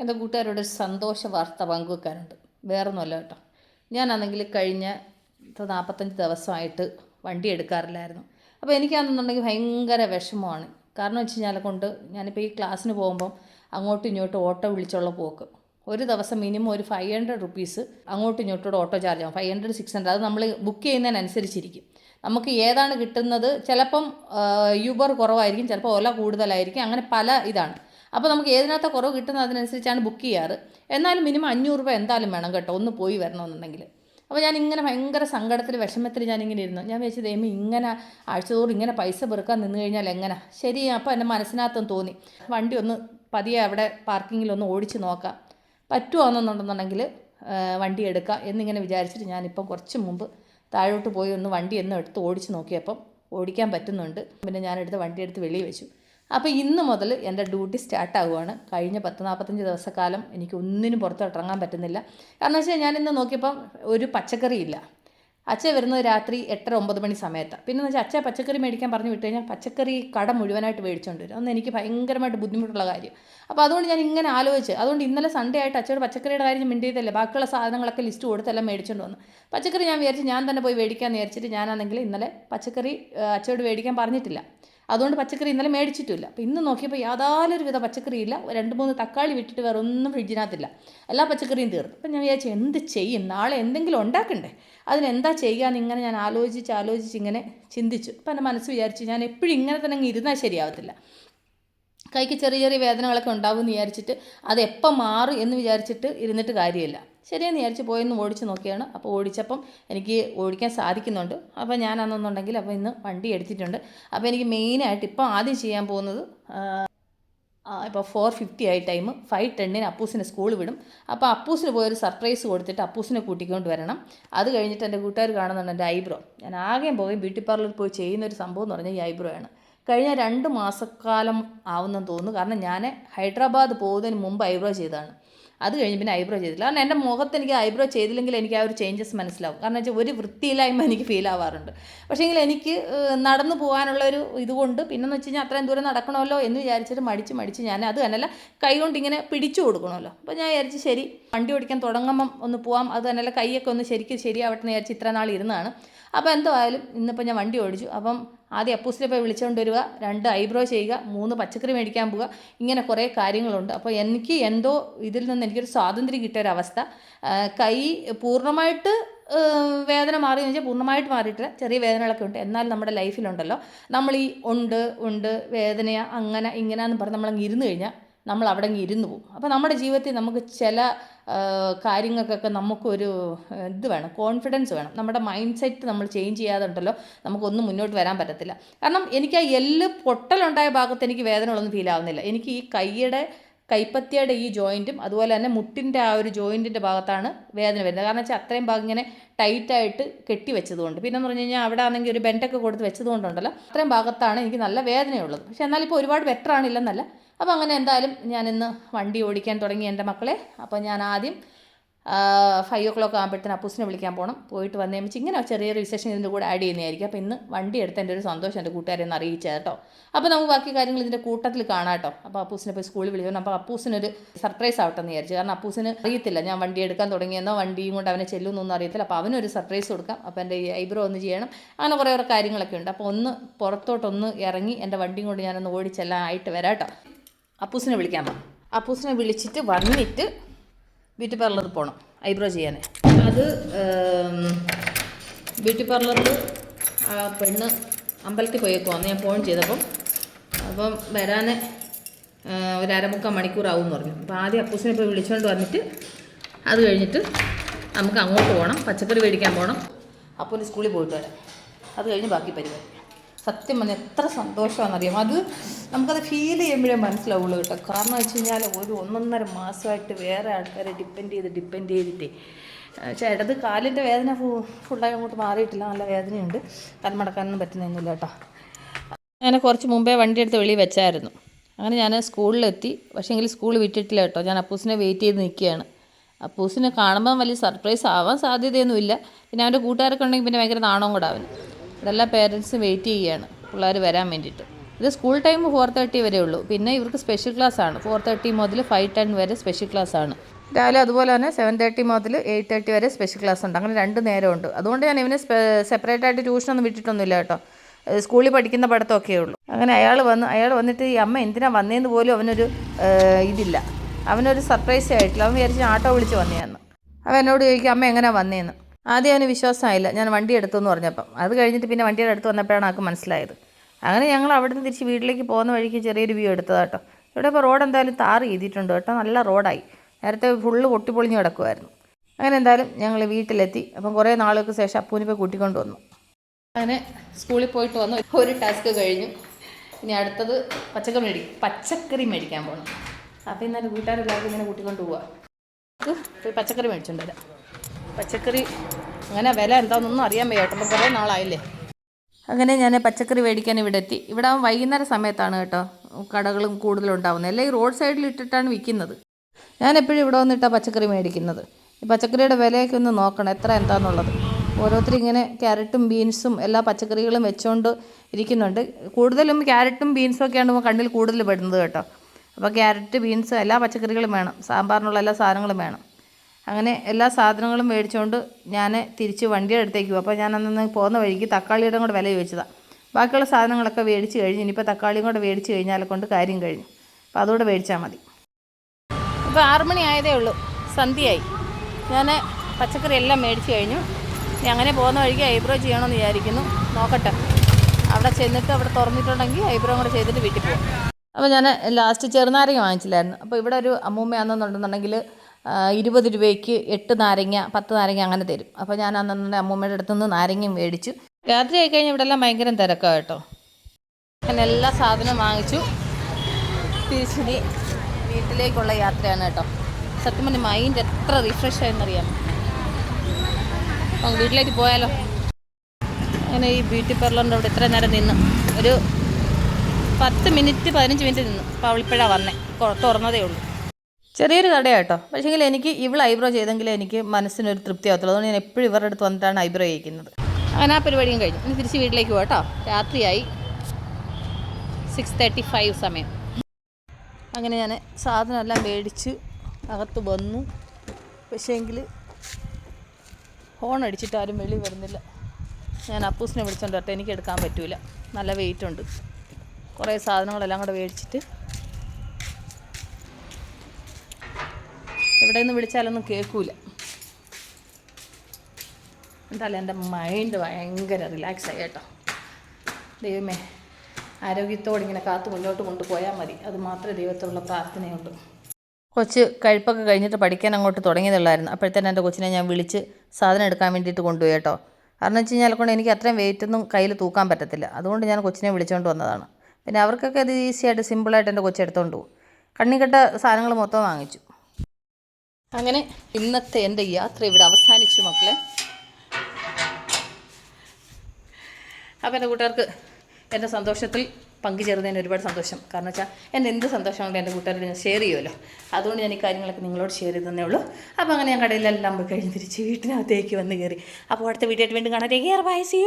എന്റെ കൂട്ടുകാരോട് ഒരു സന്തോഷ വാർത്ത പങ്കുവെക്കാനുണ്ട്. വേറൊന്നുമല്ല കേട്ടോ. ഞാനാണെങ്കിൽ കഴിഞ്ഞ നാൽപ്പത്തഞ്ച് ദിവസമായിട്ട് വണ്ടി എടുക്കാറില്ലായിരുന്നു. അപ്പോൾ എനിക്കാണെന്നുണ്ടെങ്കിൽ ഭയങ്കര വിഷമമാണ്. കാരണം വെച്ച് കഴിഞ്ഞാൽ കൊണ്ട് ഞാനിപ്പോൾ ഈ ക്ലാസ്സിന് പോകുമ്പം അങ്ങോട്ടും ഇങ്ങോട്ടും ഓട്ടോ വിളിച്ചുള്ള പോക്ക്. ഒരു ദിവസം മിനിമം ഒരു ഫൈവ് ഹൺഡ്രഡ് റുപ്പീസ് അങ്ങോട്ടും ഇങ്ങോട്ടും ഓട്ടോ ചാർജ് ആവും. ഫൈവ് ഹൺഡ്രഡ് സിക്സ് ഹൺഡ്രഡ് അത് നമ്മൾ ബുക്ക് ചെയ്യുന്നതിനനുസരിച്ചിരിക്കും. നമുക്ക് ഏതാണ് കിട്ടുന്നത്? ചിലപ്പം യൂബർ കുറവായിരിക്കും ചിലപ്പോൾ ഓല കൂടുതലായിരിക്കും. അങ്ങനെ പല ഇതാണ്. അപ്പോൾ നമുക്ക് ഏതിനകത്ത് കുറവ് കിട്ടുന്നത് അതിനനുസരിച്ചാണ് ബുക്ക് ചെയ്യാറ്. എന്നാലും മിനിമം അഞ്ഞൂറ് രൂപ എന്തായാലും വേണം കേട്ടോ ഒന്ന് പോയി വരണമെന്നുണ്ടെങ്കിൽ അപ്പോൾ ഞാൻ ഇങ്ങനെ ഭയങ്കര സങ്കടത്തിൽ വിഷമത്തിൽ ഞാനിങ്ങനെ ഇരുന്നു. ഞാൻ വിചാരിച്ചു ദൈവം ഇങ്ങനെ ആഴ്ചതോറും ഇങ്ങനെ പൈസ പെറുക്കാൻ നിന്ന് കഴിഞ്ഞാൽ എങ്ങനെ? ശരി അപ്പോൾ എന്റെ മനസ്സിനകത്തും തോന്നി. വണ്ടി ഒന്ന് പതിയെ അവിടെ പാർക്കിങ്ങിലൊന്ന് ഓടിച്ച് നോക്കാം. പറ്റുമോന്നുണ്ടെന്നുണ്ടെങ്കിൽ വണ്ടി എടുക്കാം എന്നിങ്ങനെ വിചാരിച്ചിട്ട് ഞാനിപ്പം കുറച്ച് മുമ്പ് താഴോട്ട് പോയി ഒന്ന് വണ്ടി ഒന്ന് എടുത്ത് ഓടിച്ച് നോക്കിയപ്പം ഓടിക്കാൻ പറ്റുന്നുണ്ട്. പിന്നെ ഞാനെടുത്ത് വണ്ടി എടുത്ത് വെളിയിൽ വെച്ചു. അപ്പോൾ ഇന്ന് മുതൽ എന്റെ ഡ്യൂട്ടി സ്റ്റാർട്ട് ആവുകയാണ്. കഴിഞ്ഞ പത്ത് നാൽപ്പത്തഞ്ച് ദിവസക്കാലം എനിക്ക് ഒന്നിനും പുറത്തോട്ട് ഇറങ്ങാൻ പറ്റുന്നില്ല. കാരണം വെച്ചാൽ ഇന്ന് നോക്കിയപ്പം ഒരു പച്ചക്കറിയില്ല അച്ഛൻ വരുന്നത് രാത്രി എട്ടര ഒമ്പത് മണി സമയത്ത്. പിന്നെ വെച്ചാൽ അച്ഛൻ പച്ചക്കറി മേടിക്കാൻ പറഞ്ഞു വിട്ട് കഴിഞ്ഞാൽ പച്ചക്കറി കട മുഴുവനായിട്ട് മേടിച്ചുകൊണ്ട് വരും. അന്ന് എനിക്ക് ഭയങ്കരമായിട്ട് ബുദ്ധിമുട്ടുള്ള കാര്യം. അപ്പോൾ അതുകൊണ്ട് ഞാൻ ഇങ്ങനെ ആലോചിച്ച്. അതുകൊണ്ട് ഇന്നലെ സൺഡേ ആയിട്ട് അച്ഛയുടെ പച്ചക്കറിയുടെ കാര്യം മിണ്ട് മിണ്ടിയതല്ലേ? ബാക്കിയുള്ള സാധനങ്ങളൊക്കെ ലിസ്റ്റ് കൊടുത്തെല്ലാം മേടിച്ചുകൊണ്ട് വന്നു. പച്ചക്കറി ഞാൻ വിചാരിച്ച് ഞാൻ തന്നെ പോയി മേടിക്കാമെന്ന് വിചാരിച്ചിട്ട് ഞാനാണെങ്കിൽ ഇന്നലെ പച്ചക്കറി അച്ഛയോട് മേടിക്കാൻ പറഞ്ഞിട്ടില്ല. അതുകൊണ്ട് പച്ചക്കറി ഇന്നലെ മേടിച്ചിട്ടില്ല. അപ്പോൾ ഇന്ന് നോക്കിയപ്പോൾ യാതൊരു വിധ പച്ചക്കറിയില്ല. രണ്ട് മൂന്ന് തക്കാളി വിട്ടിട്ട് വേറെ ഒന്നും ഫ്രിഡ്ജിനകത്തില്ല. എല്ലാ പച്ചക്കറിയും തീർന്നു. അപ്പം ഞാൻ വിചാരിച്ചു എന്ത് ചെയ്യും? നാളെ എന്തെങ്കിലും ഉണ്ടാക്കണ്ടേ? അതിനെന്താ ചെയ്യുക ഇങ്ങനെ ഞാൻ ആലോചിച്ച് ആലോചിച്ച് ഇങ്ങനെ ചിന്തിച്ചു. അപ്പം എന്റെ മനസ്സ് വിചാരിച്ചു ഞാൻ എപ്പോഴും ഇങ്ങനെ തന്നെ ഇരുന്നാൽ ശരിയാവത്തില്ല. കൈക്ക് ചെറിയ ചെറിയ വേദനകളൊക്കെ ഉണ്ടാവും എന്ന് വിചാരിച്ചിട്ട് അത് എപ്പം മാറും എന്ന് വിചാരിച്ചിട്ട് ഇരുന്നിട്ട് കാര്യമില്ല. ശരിയെന്ന് വിചാരിച്ച് പോയെന്ന് ഓടിച്ച് നോക്കിയാണ്. അപ്പോൾ ഓടിച്ചപ്പം എനിക്ക് ഓടിക്കാൻ സാധിക്കുന്നുണ്ട്. അപ്പോൾ ഞാൻ അന്നൊന്നുണ്ടെങ്കിൽ അപ്പോൾ ഇന്ന് വണ്ടി എടുത്തിട്ടുണ്ട്. അപ്പോൾ എനിക്ക് മെയിനായിട്ട് ഇപ്പോൾ ആദ്യം ചെയ്യാൻ പോകുന്നത് ഇപ്പോൾ ഫോർ ഫിഫ്റ്റി ആയി ടൈം ഫൈവ് ടെന്നിന് അപ്പൂസിനെ സ്കൂൾ വിടും. അപ്പോൾ അപ്പൂസിന് പോയൊരു സർപ്രൈസ് കൊടുത്തിട്ട് അപ്പൂസിനെ കൂട്ടിക്കൊണ്ട് വരണം. അത് കഴിഞ്ഞിട്ട് എന്റെ കൂട്ടുകാർ കാണുന്നുണ്ട് എന്റെ ഐബ്രോ. ഞാൻ ആകെയും പോയി ബ്യൂട്ടി പാർലറിൽ പോയി ചെയ്യുന്ന ഒരു സംഭവം എന്ന് പറഞ്ഞാൽ ഈ ഐബ്രോ ആണ്. കഴിഞ്ഞ രണ്ട് മാസക്കാലം ആവുന്നെന്ന് തോന്നുന്നു. കാരണം ഞാൻ ഹൈദരാബാദ് പോകുന്നതിന് മുമ്പ് ഐബ്രോ ചെയ്തതാണ്. അത് കഴിഞ്ഞ് പിന്നെ ഐബ്രോ ചെയ്തില്ല കാരണം എന്റെ മുഖത്ത് എനിക്ക് ഐബ്രോ ചെയ്തില്ലെങ്കിൽ എനിക്ക് ആ ഒരു ചേഞ്ചസ് മനസ്സിലാവും. കാരണം വെച്ചാൽ ഒരു വൃത്തിയില്ലായ്മ എനിക്ക് ഫീൽ ആവാറുണ്ട്. പക്ഷേങ്കിൽ എനിക്ക് നടന്നു പോകാനുള്ള ഒരു ഇതുകൊണ്ട് പിന്നെന്ന് വെച്ച് കഴിഞ്ഞാൽ അത്രയും ദൂരം നടക്കണമല്ലോ എന്ന് വിചാരിച്ചിട്ട് മടിച്ച് മടിച്ച് ഞാൻ അത് തന്നെയല്ല കൈ കൊണ്ട് ഇങ്ങനെ പിടിച്ചു കൊടുക്കണമല്ലോ. അപ്പോൾ ഞാൻ വിചാരിച്ച് ശരി വണ്ടി ഓടിക്കാൻ തുടങ്ങുമ്പം ഒന്ന് പോവാം. അത് തന്നെയല്ല കൈയൊക്കെ ഒന്ന് ശരിക്കും ശരിയാവട്ടെ എന്ന് വിചാരിച്ച് ഇത്ര നാൾ ഇരുന്നാണ് അപ്പോൾ എന്തായാലും ഇന്നിപ്പോൾ ഞാൻ വണ്ടി ഓടിച്ചു. അപ്പം ആദ്യം അപ്പൂസിനെ പോയി വിളിച്ചുകൊണ്ട് വരിക. രണ്ട് ഐബ്രോ ചെയ്യുക. മൂന്ന് പച്ചക്കറി മേടിക്കാൻ പോവുക. ഇങ്ങനെ കുറേ കാര്യങ്ങളുണ്ട്. അപ്പോൾ എനിക്ക് എന്തോ ഇതിൽ നിന്ന് എനിക്കൊരു സ്വാതന്ത്ര്യം കിട്ടിയ അവസ്ഥ. കൈ പൂർണമായിട്ട് വേദന വേദന മാറിയെന്ന് വെച്ചാൽ പൂർണമായിട്ട് മാറിയിട്ടില്ല. ചെറിയ വേദനകളൊക്കെ ഉണ്ട്. എന്നാൽ നമ്മുടെ ലൈഫിലുണ്ടല്ലോ. നമ്മൾ ഈ ഉണ്ട് ഉണ്ട് വേദനയാ അങ്ങനെ ഇങ്ങനെ എന്ന് പറഞ്ഞ് നമ്മളങ്ങ് ഇരുന്ന് കഴിഞ്ഞാൽ നമ്മൾ അവിടെ ഇരുന്നു പോകും. അപ്പോൾ നമ്മുടെ ജീവിതത്തിൽ നമുക്ക് ചില കാര്യങ്ങൾക്കൊക്കെ നമുക്കൊരു ഇത് വേണം കോൺഫിഡൻസ് വേണം. നമ്മുടെ മൈൻഡ് സെറ്റ് നമ്മൾ ചേഞ്ച് ചെയ്യാതെ നമുക്കൊന്നും മുന്നോട്ട് വരാൻ പറ്റത്തില്ല. കാരണം എനിക്ക് ആ എല്ല് പൊട്ടലുണ്ടായ ഭാഗത്ത് എനിക്ക് വേദനകളൊന്നും ഫീൽ ആവുന്നില്ല. എനിക്ക് ഈ കൈയുടെ കൈപ്പത്തിയുടെ ഈ ജോയിന്റും അതുപോലെ തന്നെ മുട്ടിന്റെ ആ ഒരു ജോയിന്റിന്റെ ഭാഗത്താണ് വേദന വരുന്നത്. കാരണം വെച്ചാൽ അത്രയും ഭാഗം ഇങ്ങനെ ടൈറ്റായിട്ട് കെട്ടി വെച്ചതുകൊണ്ട്. പിന്നെ എന്ന് പറഞ്ഞു കഴിഞ്ഞാൽ അവിടെ ആണെങ്കിൽ ഒരു ബെൻഡൊക്കെ കൊടുത്ത് വെച്ചതുകൊണ്ടുണ്ടല്ലോ. അത്രയും ഭാഗത്താണ് എനിക്ക് നല്ല വേദനയുള്ളത്. പക്ഷേ എന്നാൽ ഇപ്പോൾ ഒരുപാട് ബെറ്റർ ആണില്ലെന്നല്ല. അപ്പോൾ അങ്ങനെ എന്തായാലും ഞാനിന്ന് വണ്ടി ഓടിക്കാൻ തുടങ്ങി എന്റെ മക്കളെ. അപ്പോൾ ഞാൻ ആദ്യം ഫൈവ് ഒ ക്ലോക്ക് ആകുമ്പോഴത്തേന് അപ്പൂസിനെ വിളിക്കാൻ പോകണം പോയിട്ട് വന്നു കഴിയുമ്പോൾ ഇങ്ങനെ ചെറിയൊരു വിശേഷം ഇതിന്റെ കൂടെ ആഡ് ചെയ്യുന്നതായിരിക്കും. അപ്പോൾ ഇന്ന് വണ്ടി എടുത്ത് എന്റെ ഒരു സന്തോഷം എന്റെ കൂട്ടുകാരെ ഒന്ന് അറിയിച്ചത് കേട്ടോ. അപ്പോൾ നമുക്ക് ബാക്കി കാര്യങ്ങൾ ഇതിന്റെ കൂട്ടത്തിൽ കാണാം കേട്ടോ. അപ്പോൾ അപ്പൂസിനെ പോയി സ്കൂളിൽ വിളിക്കണം അപ്പോൾ അപ്പൂസിനൊരു സർപ്രൈസ് ആവട്ടെ എന്ന് വിചാരിച്ചു. കാരണം അപ്പൂസിന് അറിയത്തില്ല. ഞാൻ വണ്ടി എടുക്കാൻ തുടങ്ങിയെന്നോ വണ്ടിയും കൊണ്ട് അവനെ ചെല്ലുമെന്നൊന്നും അറിയത്തില്ല. അപ്പോൾ അവനൊരു സർപ്രൈസ് കൊടുക്കാം. അപ്പോൾ എന്റെ ഐബ്രോ ഒന്ന് ചെയ്യണം. അങ്ങനെ കുറേ കുറേ കാര്യങ്ങളൊക്കെ ഉണ്ട്. അപ്പോൾ ഒന്ന് പുറത്തോട്ടൊന്ന് ഇറങ്ങി എന്റെ വണ്ടിയും കൊണ്ട് ഞാനൊന്ന് ഓടിച്ചെല്ലാം ആയിട്ട് വരാം കേട്ടോ. അപ്പൂസിനെ വിളിക്കാൻ അപ്പൂസിനെ വിളിച്ചിട്ട് വന്നിട്ട് ബ്യൂട്ടി പാർലറിൽ പോകണം ഐബ്രോ ചെയ്യാൻ അത് ബ്യൂട്ടി പാർലറിൽ ആ പെണ്ണ് അമ്പലത്തിൽ പോയേക്കുവാന്ന് ഞാൻ ഫോൺ ചെയ്തപ്പം അപ്പം വരാൻ ഒരു അരമുക്കാൽ മണിക്കൂറാവും എന്ന് പറഞ്ഞു. അപ്പോൾ ആദ്യം അപ്പൂസിനെ പോയി വിളിച്ചുകൊണ്ട് വന്നിട്ട് അത് കഴിഞ്ഞിട്ട് നമുക്ക് അങ്ങോട്ട് പോകണം പച്ചക്കറി മേടിക്കാൻ പോകണം അപ്പൂന് സ്കൂളിൽ പോയിട്ട് വരാം. അത് കഴിഞ്ഞ് ബാക്കി പരിപാടി. സത്യം പറഞ്ഞാൽ എത്ര സന്തോഷമാണെന്നറിയാം അത് നമുക്കത് ഫീൽ ചെയ്യുമ്പോഴേ മനസ്സിലാവുള്ളൂ കേട്ടോ. കാരണം വെച്ച് കഴിഞ്ഞാൽ ഒരു ഒന്നൊന്നര മാസമായിട്ട് വേറെ ആൾക്കാരെ ഡിപ്പെൻഡ് ചെയ്ത് ഡിപ്പെൻഡ് ചെയ്തിട്ടേ ഇടത് കാലിന്റെ വേദന ഫുള്ളായി അങ്ങോട്ട് മാറിയിട്ടില്ല. നല്ല വേദനയുണ്ട്. കന്മടക്കാനൊന്നും പറ്റുന്നൊന്നുമില്ല കേട്ടോ. ഞാൻ കുറച്ച് മുമ്പേ വണ്ടി എടുത്ത് വെളിയിൽ വെച്ചായിരുന്നു. അങ്ങനെ ഞാൻ സ്കൂളിലെത്തി. പക്ഷേ എങ്കിൽ സ്കൂൾ വിട്ടിട്ടില്ല കേട്ടോ. ഞാൻ അപ്പൂസിനെ വെയിറ്റ് ചെയ്ത് നിൽക്കുകയാണ്. അപ്പൂസിനെ കാണുമ്പോൾ വലിയ സർപ്രൈസ് ആവാൻ സാധ്യതയൊന്നുമില്ല. പിന്നെ അവന്റെ കൂട്ടുകാരൊക്കെ ഉണ്ടെങ്കിൽ പിന്നെ ഭയങ്കര നാണവും കൂടെ അവന് പേരൻസ് വെയിറ്റ് ചെയ്യുകയാണ്. പിള്ളേർ വരാൻ വേണ്ടിയിട്ട്. ഇത് സ്കൂൾ ടൈം ഫോർ തേർട്ടി വരെ ഉള്ളൂ. പിന്നെ ഇവർക്ക് സ്പെഷ്യൽ ക്ലാസ് ആണ്. ഫോർ തേർട്ടി മുതൽ ഫൈവ് ടെൻ വരെ സ്പെഷ്യൽ ക്ലാസ് ആണ്. രാവിലെ അതുപോലെ തന്നെ സെവൻ തേർട്ടി മുതൽ എയ്റ്റ് തേർട്ടി വരെ സ്പെഷ്യൽ ക്ലാസ് ഉണ്ട്. അങ്ങനെ രണ്ട് നേരമുണ്ട്. അതുകൊണ്ട് ഞാൻ ഇവനെ സെപ്പറേറ്റ് ആയിട്ട് ട്യൂഷനൊന്നും വിട്ടിട്ടൊന്നുമില്ല കേട്ടോ. സ്കൂളിൽ പഠിക്കുന്ന പഠിത്തമൊക്കെ ഉള്ളൂ. അങ്ങനെ അയാൾ വന്ന് അയാൾ വന്നിട്ട് ഈ അമ്മ എന്തിനാണ് വന്നതെന്ന് പോലും അവനൊരു ഇതില്ല. അവനൊരു സർപ്രൈസ് ആയിട്ടില്ല. അവൻ വിചാരിച്ച് ആട്ടോ വിളിച്ച് വന്നതെന്ന് അവൻ എന്നോട് ചോദിക്കും അമ്മ എങ്ങനെയാണ് വന്നേന്ന്? ആദ്യം അവന് വിശ്വാസമായില്ല. ഞാൻ വണ്ടി എടുത്തു എന്ന് പറഞ്ഞപ്പം. അത് കഴിഞ്ഞിട്ട് പിന്നെ വണ്ടിയുടെ അടുത്ത് വന്നപ്പോഴാണ് ആൾക്ക് മനസ്സിലായത്. അങ്ങനെ ഞങ്ങൾ അവിടുന്ന് തിരിച്ച് വീട്ടിലേക്ക് പോകുന്ന വഴിക്ക് ചെറിയൊരു വ്യൂ എടുത്തതാട്ടോ ഇവിടെ ഇപ്പോൾ റോഡ് എന്തായാലും താറ് ചെയ്തിട്ടുണ്ട് കേട്ടോ. നല്ല റോഡായി. നേരത്തെ ഫുള്ള് പൊട്ടിപ്പൊളിഞ്ഞ് കിടക്കുമായിരുന്നു അങ്ങനെ എന്തായാലും ഞങ്ങൾ വീട്ടിലെത്തി. അപ്പം കുറേ നാളുകൾക്ക് ശേഷം അപ്പൂനിപ്പോൾ കൂട്ടിക്കൊണ്ട് വന്നു. അങ്ങനെ സ്കൂളിൽ പോയിട്ട് വന്നു. ഒരു ടാസ്ക് കഴിഞ്ഞു. ഇനി അടുത്തത് പച്ചക്കറി മേടി പച്ചക്കറി മേടിക്കാൻ പോകണം അപ്പോൾ ഇന്നലെ വീട്ടുകാരെല്ലാവർക്കും ഇങ്ങനെ കൂട്ടിക്കൊണ്ട് പോവുക പച്ചക്കറി മേടിച്ചോണ്ട് വരാം. പച്ചക്കറി അങ്ങനെ വില എന്താണെന്നൊന്നും അറിയാൻ വയ്യാട്ടോ കുറേ നാളായില്ലേ. അങ്ങനെ ഞാൻ പച്ചക്കറി മേടിക്കാൻ ഇവിടെ എത്തി. ഇവിടെ വൈകുന്നേര സമയത്താണ് കേട്ടോ കടകളും കൂടുതലുണ്ടാവുന്നത് എല്ലാം ഈ റോഡ് സൈഡിൽ ഇട്ടിട്ടാണ് വിൽക്കുന്നത്. ഞാൻ എപ്പോഴും ഇവിടെ വന്നിട്ടാണ് പച്ചക്കറി മേടിക്കുന്നത്. ഈ പച്ചക്കറിയുടെ വിലയൊക്കെ ഒന്ന് നോക്കണം എത്ര എന്താണെന്നുള്ളത് ഓരോരുത്തർ ഇങ്ങനെ ക്യാരറ്റും ബീൻസും എല്ലാ പച്ചക്കറികളും വെച്ചുകൊണ്ട് ഇരിക്കുന്നുണ്ട്. കൂടുതലും ക്യാരറ്റും ബീൻസും ആണ് കണ്ണിൽ കൂടുതൽ പെടുന്നത് കേട്ടോ. അപ്പോൾ ക്യാരറ്റ് ബീൻസ് എല്ലാ പച്ചക്കറികളും വേണം. സാമ്പാറിനുള്ള എല്ലാ സാധനങ്ങളും വേണം. അങ്ങനെ എല്ലാ സാധനങ്ങളും മേടിച്ചുകൊണ്ട് ഞാൻ തിരിച്ച് വണ്ടിയുടെ അടുത്തേക്ക് പോകും അപ്പോൾ ഞാൻ അന്ന് പോകുന്ന വഴിക്ക് തക്കാളിയുടെ കൂടെ വില ചോദിച്ചതാണ് ബാക്കിയുള്ള സാധനങ്ങളൊക്കെ മേടിച്ച് കഴിഞ്ഞ് ഇനിയിപ്പോൾ തക്കാളിയും കൂടെ മേടിച്ച് കഴിഞ്ഞാൽ കൊണ്ട് കാര്യം കഴിഞ്ഞു. അപ്പോൾ അതുകൂടെ മേടിച്ചാൽ മതി. ഇപ്പോൾ ആറുമണി ആയതേ ഉള്ളൂ. സന്ധ്യയായി. ഞാൻ പച്ചക്കറി എല്ലാം മേടിച്ച് കഴിഞ്ഞു. അങ്ങനെ പോകുന്ന വഴിക്ക് ഐബ്രോ ചെയ്യണമെന്ന് വിചാരിക്കുന്നു. നോക്കട്ടെ. അവിടെ ചെന്നിട്ട് അവിടെ തുറന്നിട്ടുണ്ടെങ്കിൽ ഐബ്രോ കൂടെ ചെയ്തിട്ട് വീട്ടിൽ പോകും അപ്പോൾ ഞാൻ ലാസ്റ്റ് ചെറുനാരങ്ങ വാങ്ങിച്ചില്ലായിരുന്നു. അപ്പോൾ ഇവിടെ ഒരു അമ്മൂമ്മയാണെന്നുണ്ടെന്നുണ്ടെങ്കിൽ ഇരുപത് രൂപയ്ക്ക് എട്ട് നാരങ്ങ പത്ത് നാരങ്ങ അങ്ങനെ തരും. അപ്പോൾ ഞാൻ അന്നെ അമ്മൂമ്മയുടെ അടുത്ത് നിന്ന് നാരങ്ങയും മേടിച്ചു. രാത്രി ആയി കഴിഞ്ഞാൽ ഇവിടെ എല്ലാം ഭയങ്കര തിരക്കാണ് കേട്ടോ. അങ്ങനെ എല്ലാ സാധനവും വാങ്ങിച്ചു. തിരിച്ചിനി വീട്ടിലേക്കുള്ള യാത്രയാണ് കേട്ടോ. സത്യം പറഞ്ഞ മൈൻഡ് എത്ര റിഫ്രഷ് ആയെന്നറിയാം. അപ്പം വീട്ടിലേക്ക് പോയാലോ? അങ്ങനെ ഈ ബ്യൂട്ടി പാർലറിന്റെ അവിടെ ഇത്ര നേരം നിന്ന്. ഒരു പത്ത് മിനിറ്റ് പതിനഞ്ച് മിനിറ്റ് നിന്നു. അപ്പോൾ അവളിപ്പോഴാണ് വന്നേ. തുറന്നതേ ഉള്ളൂ. ചെറിയൊരു കടയാട്ടോ പക്ഷേങ്കിൽ എനിക്ക് ഇവൾ ഐബ്രോ ചെയ്തെങ്കിൽ എനിക്ക് മനസ്സിനൊരു തൃപ്തി ആവത്തുള്ളൂ അതുകൊണ്ട് ഞാൻ എപ്പോഴും ഇവരുടെ അടുത്ത് വന്നിട്ടാണ് ഐബ്രോ ചെയ്യിക്കുന്നത്. അങ്ങനെ ആ പരിപാടിയും കഴിഞ്ഞു. ഇനി തിരിച്ച് വീട്ടിലേക്ക് പോട്ടോ രാത്രിയായി സിക്സ് തേർട്ടി ഫൈവ് സമയം. അങ്ങനെ ഞാൻ സാധനമെല്ലാം മേടിച്ച് അകത്ത് വന്നു. പക്ഷേങ്കിൽ ഹോൺ അടിച്ചിട്ട് ആരും വെളി വരുന്നില്ല. ഞാൻ അപ്പൂസിനെ വിളിച്ചോണ്ട് വരട്ടെ. എനിക്ക് എടുക്കാൻ പറ്റില്ല നല്ല വെയിറ്റ് ഉണ്ട്. കുറേ സാധനങ്ങളെല്ലാം കൂടെ മേടിച്ചിട്ട് എവിടെ നിന്ന് വിളിച്ചാലൊന്നും കേൾക്കൂല. എന്തായാലും എന്റെ മൈൻഡ് ഭയങ്കര റിലാക്സ് ആയി കേട്ടോ. ദൈവമേ ആരോഗ്യത്തോടെ ഇങ്ങനെ കാത്തു മുന്നോട്ട് കൊണ്ടുപോയാൽ മതി. അത് മാത്രമേ ദൈവത്തോടുള്ള പ്രാർത്ഥനയുള്ളൂ. കൊച്ച് കഴിപ്പൊക്കെ കഴിഞ്ഞിട്ട് പഠിക്കാൻ അങ്ങോട്ട് തുടങ്ങിയതുള്ളായിരുന്നു. അപ്പോഴത്തേനും എന്റെ കൊച്ചിനെ ഞാൻ വിളിച്ച് സാധനം എടുക്കാൻ വേണ്ടിയിട്ട് കൊണ്ടുപോയി കേട്ടോ. കാരണം വെച്ച് കഴിഞ്ഞാൽ കൊണ്ട് എനിക്ക് അത്രയും വെയിറ്റൊന്നും കയ്യിൽ തൂക്കാൻ പറ്റത്തില്ല. അതുകൊണ്ട് ഞാൻ കൊച്ചിനെ വിളിച്ചുകൊണ്ട് വന്നതാണ്. പിന്നെ അവർക്കൊക്കെ അത് ഈസിയായിട്ട് സിമ്പിളായിട്ട് എന്റെ കൊച്ചെടുത്തോണ്ട് പോകും. കണ്ണിക്കെട്ട സാധനങ്ങൾ മൊത്തം വാങ്ങിച്ചു. അങ്ങനെ ഇന്നത്തെ എന്റെ യാത്ര ഇവിടെ അവസാനിച്ചു മക്കളെ. അപ്പോൾ എന്റെ കൂട്ടുകാർക്ക് എന്റെ സന്തോഷത്തിൽ പങ്കുചേർന്നതിന് ഒരുപാട് സന്തോഷം. കാരണം വെച്ചാൽ എന്റെ എന്ത് സന്തോഷമാണെങ്കിലും എന്റെ കൂട്ടുകാരോട് ഞാൻ ഷെയർ ചെയ്യുമല്ലോ. അതുകൊണ്ട് ഞാൻ ഈ കാര്യങ്ങളൊക്കെ നിങ്ങളോട് ഷെയർ ചെയ്തതന്നേ ഉള്ളൂ. അപ്പോൾ അങ്ങനെ ഞാൻ കടയിലെല്ലാം പോയി കഴിഞ്ഞ് തിരിച്ച് വീട്ടിനകത്തേക്ക് വന്ന് കയറി. അപ്പോൾ അടുത്ത വീഡിയോ വീണ്ടും കാണാൻ ബൈ സി